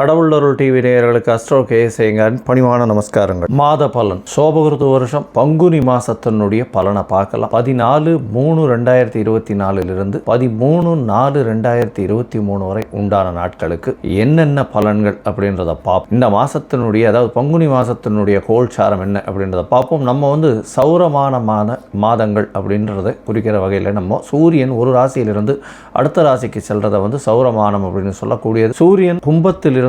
கடவுளருள் TV நேயர்களுக்கு astro கேசேங்கன் பணிவான நமஸ்காரங்கள். மாத பலன். சோபகிருத்து வருஷம் பங்குனி மாசத்தினுடைய பலனை பார்க்கலாம். பதினாலு மூணு ரெண்டாயிரத்தி இருபத்தி நாலுலிருந்து பதிமூணு நாலு ரெண்டாயிரத்தி இருபத்தி மூணு வரை உண்டான நாட்களுக்கு என்னென்ன பலன்கள் அப்படின்றத பார்ப்போம் இந்த மாசத்தினுடைய அதாவது பங்குனி மாசத்தினுடைய கோல்சாரம் என்ன அப்படின்றத பார்ப்போம் நம்ம வந்து சௌரமானமான மாதங்கள் அப்படின்றத குறிக்கிற வகையில் நம்ம சூரியன் ஒரு ராசியிலிருந்து அடுத்த ராசிக்கு செல்றதை வந்து சௌரமானம் அப்படின்னு சொல்லக்கூடியது. சூரியன் கும்பத்திலிருந்து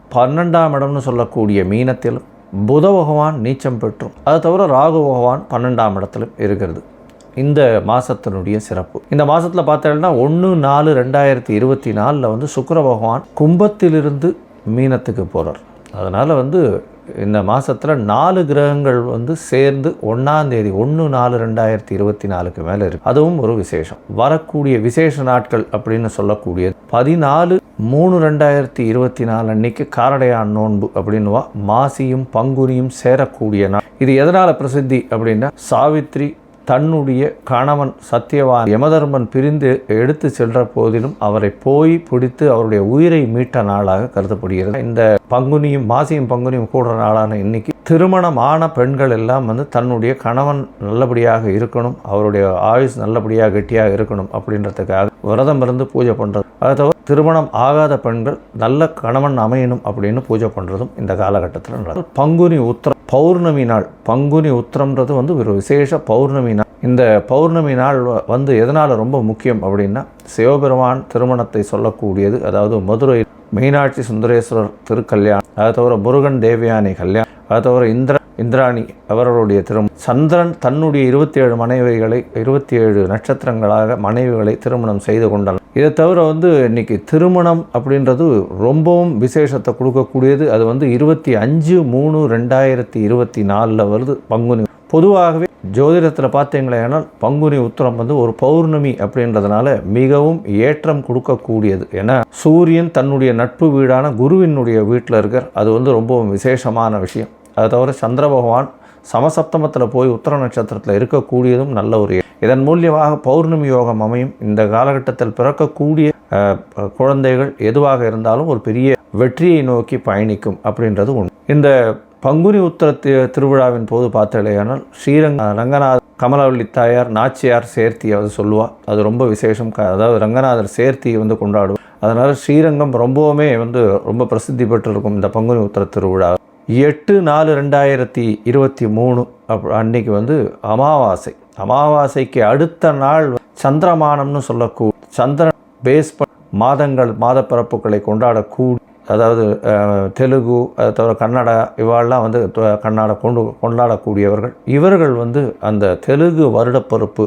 பன்னெண்டாம் இடம்னு சொல்லக்கூடிய மீனத்திலும் புத பகவான் நீச்சம் பெற்றும். அது தவிர ராகு பகவான் பன்னெண்டாம் இடத்திலும் இருக்கிறது. இந்த மாதத்தினுடைய சிறப்பு. இந்த மாதத்தில் பார்த்தீங்கன்னா ஒன்று நாலு ரெண்டாயிரத்தி இருபத்தி நாலில் வந்து சுக்கர பகவான் கும்பத்திலிருந்து மீனத்துக்கு போகிறார் அதனால் வந்து இந்த மாதத்தில் நாலு கிரகங்கள் வந்து சேர்ந்து ஒன்றாந்தேதி ஒன்று நாலு ரெண்டாயிரத்தி இருபத்தி நாலுக்கு மேலே இருக்குது அதுவும் ஒரு விசேஷம். வரக்கூடிய விசேஷ நாட்கள் அப்படின்னு சொல்லக்கூடியது. பதினாலு மூணு ரெண்டாயிரத்தி இருபத்தி நாலு அன்னைக்கு காரடையான் நோன்பு அப்படின்னுவா. மாசியும் பங்குனியும் சேரக்கூடிய நாள். இது எதனால் பிரசித்தி அப்படின்னா சாவித்ரி தன்னுடைய கணவன் சத்தியவான் யமதர்மன் பிரிந்து எடுத்து சென்ற போதிலும் அவரை போய் பிடித்து அவருடைய உயிரை மீட்ட நாளாக கருதப்படுகிறது. இந்த பங்குனியும் மாசியும் பங்குனியும் கூடுற நாளான இன்னைக்கு திருமணமான பெண்கள் எல்லாம் வந்து தன்னுடைய கணவன் நல்லபடியாக இருக்கணும் அவருடைய ஆயுஸ் நல்லபடியாக கெட்டியாக இருக்கணும் அப்படின்றதுக்காக விரதம் இருந்து பூஜை பண்ணுறது அதை தவிர திருமணம் ஆகாத பெண்கள் நல்ல கணவன் அமையணும் அப்படின்னு பூஜை பண்ணுறதும் இந்த காலகட்டத்தில் நடக்கும் பங்குனி உத்திரம் பௌர்ணமி நாள் பங்குனி உத்திரம்ன்றது வந்து ஒரு விசேஷ பௌர்ணமி நாள். இந்த பௌர்ணமி நாள் வ- வந்து எதனால் ரொம்ப முக்கியம் அப்படின்னா சிவபெருமான் திருமணத்தை சொல்லக்கூடியது அதாவது மதுரை மீனாட்சி சுந்தரேஸ்வரர் திருக்கல்யாணம் அதை தவிர முருகன் தேவயானி கல்யாணம் அதை தவிர இந்திர இந்திராணி அவர்களுடைய திருமணம் சந்திரன் தன்னுடைய இருபத்தி ஏழு மனைவிகளை இருபத்தி ஏழு நட்சத்திரங்களாக மனைவிகளை திருமணம் செய்து கொண்டார் இதை தவிர வந்து இன்னைக்கு திருமணம் அப்படின்றது ரொம்பவும் விசேஷத்தை கொடுக்கக்கூடியது. அது வந்து இருபத்தி அஞ்சு மூணு ரெண்டாயிரத்தி இருபத்தி நாலில் வருது பங்குனி. பொதுவாகவே ஜோதிடத்தில் பார்த்தீங்களேனால் பங்குனி உத்தரம் வந்து ஒரு பௌர்ணமி அப்படின்றதுனால மிகவும் ஏற்றம் கொடுக்கக்கூடியது. ஏன்னா சூரியன் தன்னுடைய நட்பு வீடான குருவினுடைய வீட்டில் இருக்கிற அது வந்து ரொம்பவும் விசேஷமான விஷயம். அதை தவிர சந்திர பகவான் சமசப்தமத்தில் போய் உத்தர நட்சத்திரத்தில் இருக்கக்கூடியதும் நல்ல ஒரு இதன் மூலியமாக பௌர்ணமி யோகம் அமையும். இந்த காலகட்டத்தில் பிறக்கக்கூடிய குழந்தைகள் எதுவாக இருந்தாலும் ஒரு பெரிய வெற்றியை நோக்கி பயணிக்கும் அப்படின்றது உண்டு இந்த பங்குனி உத்திர திருவிழாவின் போது பார்த்தலையானால் ஸ்ரீரங்க ரங்கநாத கமலவள்ளி தாயார் நாச்சியார் சேர்த்தி அது சொல்லுவாள் அது ரொம்ப விசேஷம். அதாவது ரங்கநாதர் சேர்த்தியை வந்து கொண்டாடுவோம் அதனால் ஸ்ரீரங்கம் ரொம்பவுமே வந்து ரொம்ப பிரசித்தி பெற்றிருக்கும் இந்த பங்குனி உத்தர திருவிழா. எட்டு நாலு ரெண்டாயிரத்தி இருபத்தி மூணு அப் அன்னைக்கு வந்து அமாவாசை. அமாவாசைக்கு அடுத்த நாள் சந்திரமானம்னு சொல்லக்கூடிய சந்திரன் பேஸ் ப- மாதங்கள் மாதப்பிறப்புகளை கொண்டாடக்கூடி அதாவது தெலுங்கு அதை தவிர கன்னடா இவாளெல்லாம் வந்து த- கன்னடா கொண்டு கொண்டாடக்கூடியவர்கள். இவர்கள் வந்து அந்த தெலுங்கு வருடப்பிறப்பு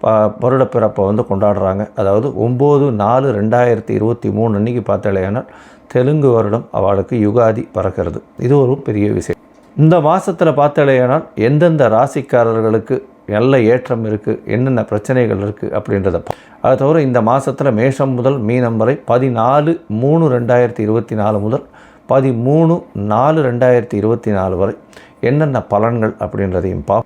ப- வருடப்பிறப்பை வந்து கொண்டாடுறாங்க. அதாவது ஒம்பது நாலு ரெண்டாயிரத்தி இருபத்தி மூணு அன்றைக்கி பார்த்தாலேனால் தெலுங்கு வருடம் அவளுக்கு யுகாதி பறக்கிறது. இது ஒரு பெரிய விஷயம். இந்த மாதத்தில் பார்த்தாலேனால் எந்தெந்த ராசிக்காரர்களுக்கு நல்ல ஏற்றம் இருக்குது என்னென்ன பிரச்சனைகள் இருக்குது அப்படின்றத அதை அது தவிர இந்த மாதத்தில் மேஷம் முதல் மீனம் வரை பதினாலு மூணு ரெண்டாயிரத்தி இருபத்தி நாலு முதல் பதிமூணு நாலு ரெண்டாயிரத்தி இருபத்தி நாலு வரை என்னென்ன பலன்கள் அப்படின்றதையும் பா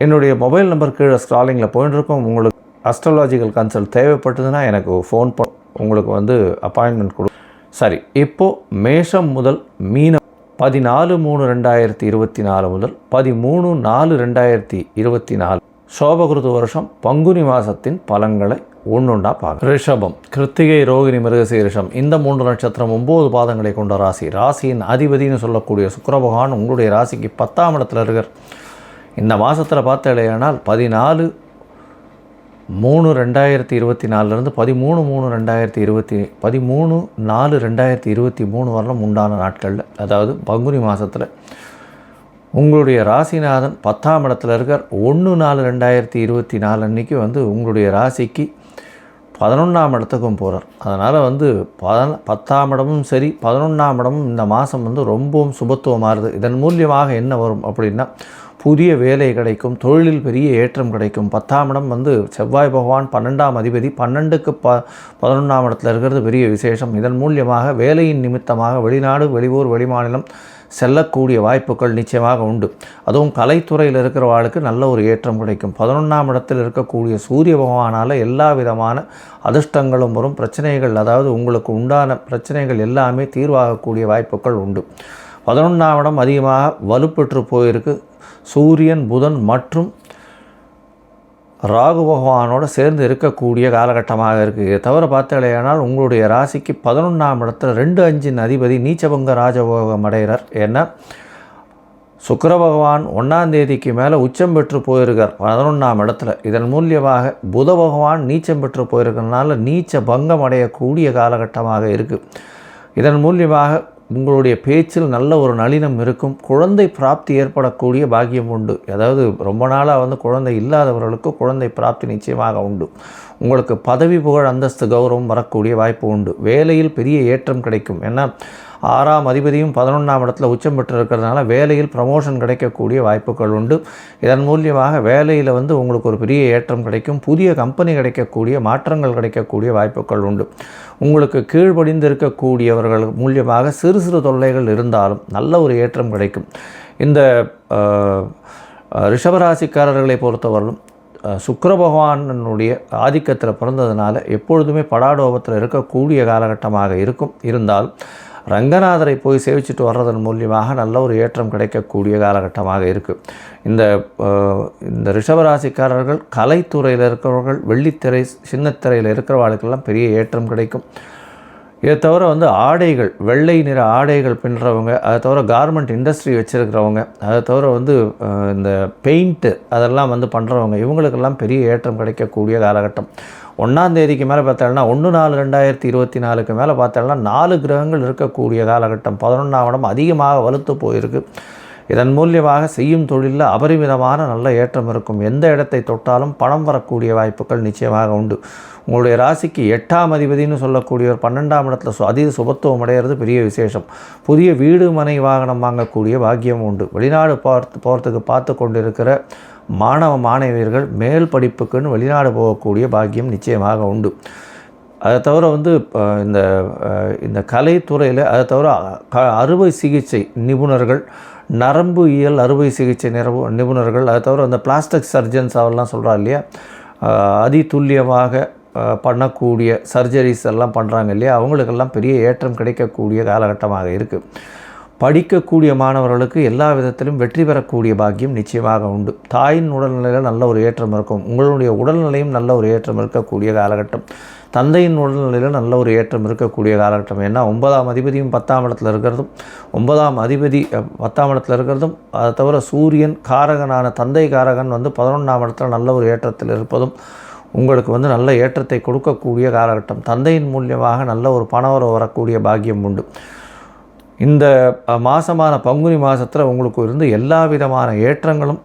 என்னுடைய மொபைல் நம்பர் கீழே ஸ்க்ராலிங்கில் போயிட்டு உங்களுக்கு அஸ்ட்ராலாஜிக்கல் கன்சல்ட் தேவைப்பட்டதுன்னா எனக்கு ஃபோன் ப உங்களுக்கு வந்து அப்பாயின்மெண்ட் கொடு. சரி இப்போது மேஷம் முதல் மீனம் பதினாலு மூணு ரெண்டாயிரத்தி இருபத்தி நாலு முதல் பதிமூணு நாலு ரெண்டாயிரத்தி இருபத்தி நாலு. சோபகிருது வருஷம் பங்குனி மாதத்தின் பலன்களை ஒன்றுண்டா பார்க்க ரிஷபம் கிருத்திகை ரோகிணி மிருகசீரிஷம் இந்த மூன்று நட்சத்திரம் ஒம்பது பாதங்களை கொண்ட ராசி. ராசியின் அதிபதினு சொல்லக்கூடிய சுக்கர பகவான் உங்களுடைய ராசிக்கு பத்தாம் இடத்துல இருக்கார். இந்த மாதத்தில் பார்த்தடையானால் பதினாலு மூணு ரெண்டாயிரத்தி இருபத்தி நாலுலேருந்து பதிமூணு மூணு ரெண்டாயிரத்தி இருபத்தி பதிமூணு நாலு ரெண்டாயிரத்தி இருபத்தி மூணு வரலும் உண்டான நாட்களில். அதாவது பங்குனி மாதத்தில் உங்களுடைய ராசிநாதன் பத்தாம் இடத்துல இருக்கார். ஒன்று நாலு ரெண்டாயிரத்தி இருபத்தி நாலு அன்னைக்கு வந்து உங்களுடைய ராசிக்கு பதினொன்றாம் இடத்துக்கும் போகிறார் அதனால் வந்து பதன பத்தாம் இடமும் சரி பதினொன்றாம் இடமும் இந்த மாதம் வந்து ரொம்பவும் சுபத்துவமாகுது இதன் மூலியமாக என்ன வரும் அப்படின்னா புதிய வேலை கிடைக்கும் தொழிலில் பெரிய ஏற்றம் கிடைக்கும். பத்தாம் இடம் வந்து செவ்வாய் பகவான் பன்னெண்டாம் அதிபதி. பன்னெண்டுக்கு ப பதினொன்றாம் இடத்துல இருக்கிறது பெரிய விசேஷம். இதன் மூலியமாக வேலையின் நிமித்தமாக வெளிநாடு வெளியூர் வெளிமாநிலம் செல்லக்கூடிய வாய்ப்புகள் நிச்சயமாக உண்டு. அதுவும் கலைத்துறையில் இருக்கிறவாளுக்கு நல்ல ஒரு ஏற்றம் கிடைக்கும். பதினொன்றாம் இடத்தில் இருக்கக்கூடிய சூரிய பகவானால் எல்லா விதமான அதிர்ஷ்டங்களும் வரும். பிரச்சனைகள் அதாவது உங்களுக்கு உண்டான பிரச்சனைகள் எல்லாமே தீர்வாகக்கூடிய வாய்ப்புகள் உண்டு. பதினொன்றாம் இடம் அதிகமாக வலுப்பெற்று போயிருக்கு. சூரியன் புதன் மற்றும் ராகு பகவானோட சேர்ந்து இருக்கக்கூடிய காலகட்டமாக இருக்குது தவிர பார்த்தாலேயானால் உங்களுடைய ராசிக்கு பதினொன்றாம் இடத்துல ரெண்டு அஞ்சின் அதிபதி நீச்சபங்க ராஜபோகம் அடைகிறார். ஏன்னா சுக்கர பகவான் ஒன்றாம் தேதிக்கு மேலே உச்சம் பெற்று போயிருக்கார் பதினொன்றாம் இடத்துல. இதன் மூலியமாக புத பகவான் நீச்சம் பெற்று போயிருக்கிறதுனால நீச்ச பங்கம் அடையக்கூடிய காலகட்டமாக இருக்குது இதன் மூலியமாக உங்களுடைய பேச்சில் நல்ல ஒரு நளினம் இருக்கும். குழந்தை பிராப்தி ஏற்படக்கூடிய பாக்கியம் உண்டு. அதாவது ரொம்ப நாளாக வந்து குழந்தை இல்லாதவர்களுக்கு குழந்தை பிராப்தி நிச்சயமாக உண்டு. உங்களுக்கு பதவி புகழ் அந்தஸ்து கௌரவம் வரக்கூடிய வாய்ப்பு உண்டு. வேலையில் பெரிய ஏற்றம் கிடைக்கும். ஏன்னா ஆறாம் அதிபதியும் பதினொன்றாம் இடத்துல உச்சம் பெற்றிருக்கிறதுனால வேலையில் ப்ரமோஷன் கிடைக்கக்கூடிய வாய்ப்புகள் உண்டு. இதன் மூலியமாக வேலையில் வந்து உங்களுக்கு ஒரு பெரிய ஏற்றம் கிடைக்கும். புதிய கம்பெனி கிடைக்கக்கூடிய மாற்றங்கள் கிடைக்கக்கூடிய வாய்ப்புகள் உண்டு. உங்களுக்கு கீழ்படிந்திருக்கக்கூடியவர்கள் மூலியமாக சிறு சிறு தொல்லைகள் இருந்தாலும் நல்ல ஒரு ஏற்றம் கிடைக்கும். இந்த ரிஷபராசிக்காரர்களை பொறுத்தவரையிலும் சுக்கர பகவானனுடைய ஆதிக்கத்தில் பிறந்ததுனால எப்பொழுதுமே படாடோபத்தில் இருக்கக்கூடிய காலகட்டமாக இருக்கும். இருந்தாலும் ரங்கநாதரை போய் சேவிச்சுட்டு வர்றதன் மூலியமாக நல்ல ஒரு ஏற்றம் கிடைக்கக்கூடிய காலகட்டமாக இருக்குது இந்த இந்த ரிஷபராசிக்காரர்கள் கலைத்துறையில் இருக்கிறவர்கள் வெள்ளித்திரை சின்னத்திரையில் இருக்கிறவர்களுக்கெல்லாம் பெரிய ஏற்றம் கிடைக்கும். இதை தவிர வந்து ஆடைகள் வெள்ளை நிற ஆடைகள் பின்னுறவங்க அதை தவிர கார்மெண்ட் இண்டஸ்ட்ரி வச்சுருக்கிறவங்க அதை தவிர வந்து இந்த பெயிண்ட்டு அதெல்லாம் வந்து பண்ணுறவங்க இவங்களுக்கெல்லாம் பெரிய ஏற்றம் கிடைக்கக்கூடிய காலகட்டம். ஒன்றாந்தேதிக்கு மேலே பார்த்தோம்னா ஒன்று நாலு ரெண்டாயிரத்தி இருபத்தி நாலுக்கு மேலே பார்த்தோம்னா நாலு கிரகங்கள் இருக்கக்கூடிய காலகட்டம். பதினொன்றாம் இடம் அதிகமாக வலுத்து போயிருக்கு. இதன் மூலியமாக செய்யும் தொழிலில் அபரிமிதமான நல்ல ஏற்றம் இருக்கும். எந்த இடத்தை தொட்டாலும் பணம் வரக்கூடிய வாய்ப்புகள் நிச்சயமாக உண்டு. உங்களுடைய ராசிக்கு எட்டாம் அதிபதினு சொல்லக்கூடியவர் பன்னெண்டாம் இடத்துல சு அதீத சுபத்துவம் அடைகிறது பெரிய விசேஷம். புதிய வீடு மனை வாகனம் வாங்கக்கூடிய பாக்கியம் உண்டு. வெளிநாடு பார்த்து போகிறதுக்கு பார்த்து கொண்டிருக்கிற மாணவ மாணவியர்கள் மேல் படிப்புக்குன்னு வெளிநாடு போகக்கூடிய பாக்கியம் நிச்சயமாக உண்டு. அதை தவிர வந்து இந்த இந்த கலைத்துறையில் அதை தவிர க அறுவை சிகிச்சை நிபுணர்கள் நரம்பு இயல் அறுவை சிகிச்சை நிறவு நிபுணர்கள் அதை தவிர அந்த பிளாஸ்டிக் சர்ஜன்ஸ் அவெல்லாம் சொல்கிறா இல்லையா? அஹ், பண்ணக்கூடிய சர்ஜரிஸ் எல்லாம் பண்ணுறாங்க இல்லையா? அவங்களுக்கெல்லாம் பெரிய ஏற்றம் கிடைக்கக்கூடிய காலகட்டமாக இருக்குது படிக்கக்கூடிய மாணவர்களுக்கு எல்லா விதத்திலும் வெற்றி பெறக்கூடிய பாக்கியம் நிச்சயமாக உண்டு. தாயின் உடல்நிலையில் நல்ல ஒரு ஏற்றம் இருக்கும். உங்களுடைய உடல்நிலையும் நல்ல ஒரு ஏற்றம் இருக்கக்கூடிய காலகட்டம். தந்தையின் உடல்நிலையில் நல்ல ஒரு ஏற்றம் இருக்கக்கூடிய காலகட்டம். ஏன்னா ஒன்பதாம் அதிபதியும் பத்தாம் இடத்துல இருக்கிறதும் ஒன்பதாம் அதிபதி பத்தாம் இடத்துல இருக்கிறதும் அதை தவிர சூரியன் காரகனான தந்தை காரகன் வந்து பதினொன்றாம் இடத்துல நல்ல ஒரு ஏற்றத்தில் இருப்பதும் உங்களுக்கு வந்து நல்ல ஏற்றத்தை கொடுக்கக்கூடிய காலகட்டம். தந்தையின் மூலியமாக நல்ல ஒரு பணவரம் வரக்கூடிய பாக்கியம் உண்டு. இந்த மாதமான பங்குனி மாதத்தில் உங்களுக்கு இருந்து எல்லா விதமான ஏற்றங்களும்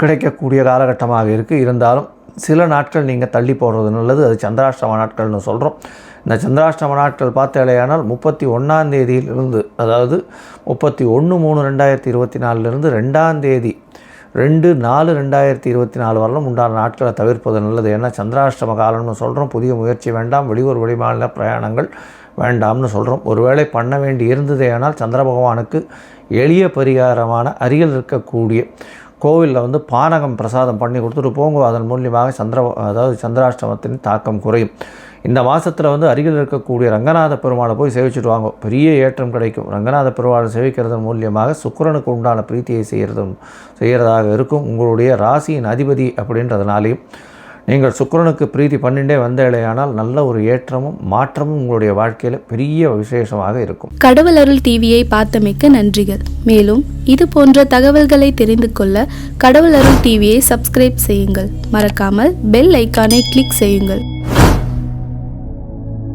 கிடைக்கக்கூடிய காலகட்டமாக இருக்குது இருந்தாலும் சில நாட்கள் நீங்கள் தள்ளி போடுறது நல்லது. அது சந்திராஷ்டம நாட்கள்னு சொல்கிறோம் இந்த சந்திராஷ்டம நாட்கள் பார்த்தாலேயானால் முப்பத்தி ஒன்றாம் தேதியிலிருந்து அதாவது முப்பத்தி ஒன்று மூணு ரெண்டாயிரத்தி இருபத்தி நாலுலேருந்து ரெண்டாம் தேதி ரெண்டு நாலு ரெண்டாயிரத்தி இருபத்தி நாலு வரலும் உண்டான நாட்களை தவிர்ப்பது நல்லது. ஏன்னா சந்திராஷ்டம காலம்னு சொல்கிறோம் புதிய முயற்சி வேண்டாம். வெளியூர் வெளிமாநில பிரயாணங்கள் வேண்டாம்னு சொல்கிறோம் ஒருவேளை பண்ண வேண்டி இருந்ததேயானால் சந்திர பகவானுக்கு எளிய பரிகாரமான அருகில் இருக்கக்கூடிய கோவிலில் வந்து பானகம் பிரசாதம் பண்ணி கொடுத்துட்டு போங்க. அதன் மூலியமாக சந்திர அதாவது சந்திராஷ்டமத்தின் தாக்கம் குறையும். இந்த மாதத்தில் வந்து அருகில் இருக்கக்கூடிய ரங்கநாத பெருமாளை போய் சேவிச்சுட்டு வாங்க. பெரிய ஏற்றம் கிடைக்கும். ரங்கநாத பெருமாளை சேவிக்கிறதன் மூலியமாக சுக்கிரனுக்கு உண்டான பிரீத்தியை செய்கிறதும் செய்கிறதாக இருக்கும். உங்களுடைய ராசியின் அதிபதி அப்படின்றதுனாலையும் நீங்கள் சுக்கிரனுக்கு பிரீத்தி வந்த வந்தேலையானால் நல்ல ஒரு ஏற்றமும் மாற்றமும் உங்களுடைய வாழ்க்கையில் பெரிய விசேஷமாக இருக்கும். கடவுள் அருள் டிவியை பார்த்தமைக்க நன்றிகள். மேலும் இது போன்ற தகவல்களை தெரிந்து கொள்ள கடவுள் அருள் டிவியை சப்ஸ்கிரைப் செய்யுங்கள். மறக்காமல் பெல் ஐக்கானை கிளிக் செய்யுங்கள்.